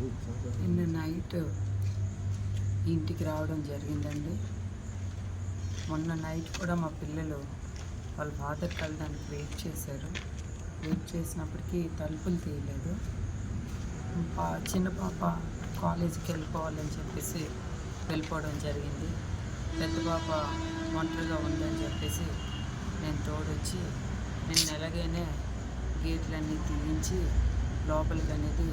నిన్న నైట్ ఇంటికి రావడం జరిగిందండి. మొన్న నైట్ కూడా మా పిల్లలు వాళ్ళ ఫాదర్ కలడానికి వెయిట్ చేశారు. వెయిట్ చేసినప్పటికీ తలుపులు తీయలేదు. పా చిన్న పాప కాలేజీకి వెళ్ళిపోవాలని చెప్పేసి వెళ్ళిపోవడం జరిగింది. పెద్ద పాప ఒంటరిగా ఉందని చెప్పేసి నేను తోడొచ్చి నేను ఎలాగైనా గేట్లన్నీ తీయించి లోపలికి అనేది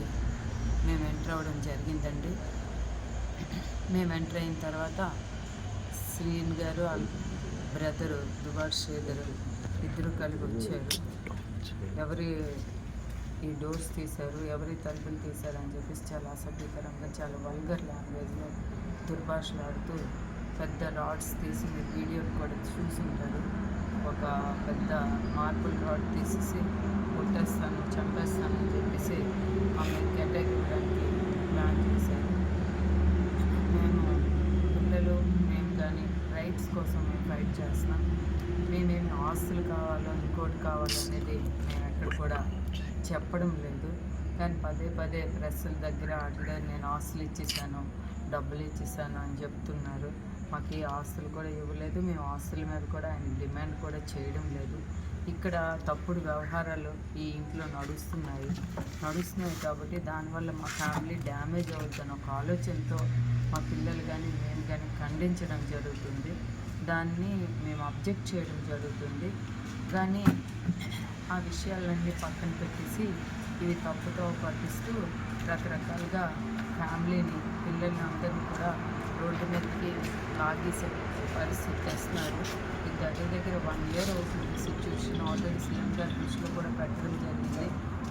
మేము ఎంటర్ అవ్వడం జరిగిందండి. మేము ఎంటర్ అయిన తర్వాత శ్రీన్ గారు బ్రదరు దుబాష్ శ్రీధర్ ఇద్దరు కలిగి వచ్చారు. ఎవరి ఈ డోర్స్ తీశారు ఎవరి తలుపులు తీశారు అని చెప్పేసి చాలా అసభ్యకరంగా చాలా వల్గర్ లాంగ్వేజ్లో దుర్భాషలాడుతూ పెద్ద రాడ్స్ తీసి మీరు వీడియో కూడా చూసుంటారు. ఒక పెద్ద మార్బుల్ రాడ్ తీసేసి కొట్టేస్తాను చంపేస్తాను అని చెప్పేసి ఆమెకి అటాక్ ఇవ్వడానికి ప్లాన్ చేశారు మేము పిల్లలు మేము కానీ రైట్స్ కోసం మేము ఫైట్ చేస్తున్నాం. మేమేమి ఆస్తులు కావాలో ఇంకోటి కావాలో అనేది మేము ఎక్కడ కూడా చెప్పడం లేదు. కానీ పదే పదే ప్రెస్ల దగ్గర అట్లా నేను ఆస్తులు ఇచ్చేసాను డబ్బులు ఇచ్చేసాను అని చెప్తున్నారు. మాకు ఈ ఆస్తులు కూడా ఇవ్వలేదు. మేము ఆస్తుల మీద కూడా ఆయన డిమాండ్ కూడా చేయడం లేదు. ఇక్కడ తప్పుడు వ్యవహారాలు ఈ ఇంట్లో నడుస్తున్నాయి. నడుస్తున్నాయి కాబట్టి దానివల్ల మా ఫ్యామిలీ డ్యామేజ్ అవుతుందని ఒక ఆలోచనతో మా పిల్లలు కానీ మేము కానీ ఖండించడం జరుగుతుంది. దాన్ని మేము అబ్జెక్ట్ చేయడం జరుగుతుంది. కానీ ఆ విషయాలన్నీ పక్కన పెట్టేసి ఇవి తప్పుతో పట్టిస్తూ రకరకాలుగా ఫ్యామిలీని పిల్లల్ని అందరినీ కూడా రోడ్డు మీదకి లాగేసే పరిస్థితి తెస్తున్నారు. ఇది దగ్గర దగ్గర వన్ ఇయర్ అవుతుంది. సిచ్యువేషన్ ఆల్రెడీ సీఎం గారి దృష్టిలో కూడా పెట్టడం జరిగింది.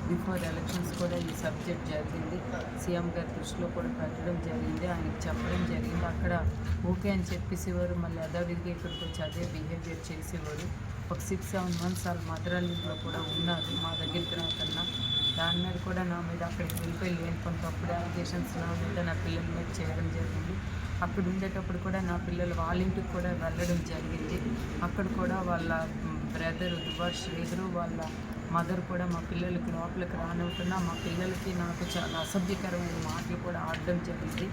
బిఫోర్ ఎలక్షన్స్ కూడా ఈ సబ్జెక్ట్ జరిగింది. సీఎం గారి దృష్టిలో కూడా పెట్టడం జరిగింది. ఆయనకి చెప్పడం జరిగింది. అక్కడ ఓకే అని చెప్పేసేవారు. మళ్ళీ యథావిధిగా ఇక్కడికి వచ్చి అదే బిహేవియర్ చేసేవారు. ఒక సిక్స్ సెవెన్ మంత్స్ వాళ్ళు మద్రాలింట్లో కూడా ఉన్నారు మా దగ్గరికి రాకన్నా. దాని మీద కూడా నా మీద అక్కడికి వెళ్ళిపోయి లేని కొంత తప్పుడు అలిగేషన్స్ నా మీద నా పిల్లల మీద చేయడం జరిగింది. అక్కడ ఉండేటప్పుడు కూడా నా పిల్లలు వాళ్ళ ఇంటికి కూడా వెళ్ళడం జరిగింది. అక్కడ కూడా వాళ్ళ బ్రదర్ దుబార్ శ్రీధరు వాళ్ళ మదర్ కూడా మా పిల్లలకి లోపలికి రానివ్వకుండా మా పిల్లలకి నాకు చాలా అసభ్యకరమైన మాటలు కూడా ఆడడం జరిగింది.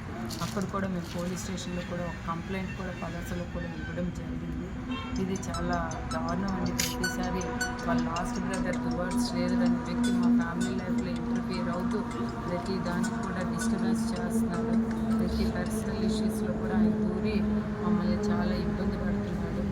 అక్కడ కూడా మేము పోలీస్ స్టేషన్లో కూడా ఒక కంప్లైంట్ కూడా పదసలు కూడా ఇవ్వడం జరిగింది. ఇది చాలా దారుణం అండి. ప్రతిసారి వాళ్ళ లాస్ట్ బ్రదర్ దుబార్ శ్రీధర్ అనే వ్యక్తి మా ఫ్యామిలీ లైఫ్లో ఇంటర్ఫియర్ అవుతూ ప్రతి దానికి కూడా డిస్టర్బెన్స్ చేస్తున్నారు ప్రతి పర్సనల్ ఇష్యూస్లో కూడా ఆయన దూరి మమ్మల్ని చాలా ఇబ్బంది పడుతున్నాడు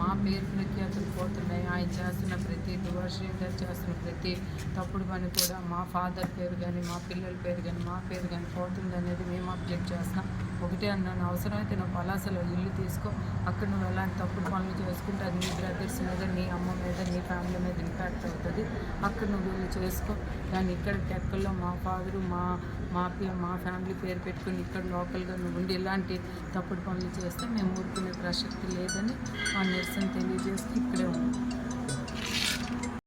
మా పేరు ప్రఖ్యాతులు పోతున్నాయి ఆయన చేస్తున్న ప్రతి దువాశ్రీధర్ చేస్తున్న ప్రతి తప్పుడు పని కూడా మా ఫాదర్ పేరు కానీ మా పిల్లల పేరు కానీ మా పేరు కానీ పోతుంది అనేది మేము అబ్జెక్ట్ చేస్తాం ఒకటే అన్నాను అవసరమైతే నా పలాసలో ఇల్లు తీసుకో. అక్కడ నువ్వు ఎలాంటి తప్పుడు పనులు చేసుకుంటే అది నీ బ్రదర్స్ మీద నీ అమ్మ మీద నీ ఫ్యామిలీ మీద ఇంపాక్ట్ అవుతుంది. అక్కడ నువ్వు ఇల్లు చేసుకో. దాన్ని ఇక్కడ టెక్కల్లో మా ఫాదరు మా మా మా ఫ్యామిలీ పేరు పెట్టుకుని ఇక్కడ లోకల్గా నువ్వు ఉండి ఇలాంటి తప్పుడు పనులు చేస్తే మేము ఊరుకునే ప్రసక్తి లేదని మా నిరసన తెలియజేస్తూ ఇక్కడే ఉన్నాం.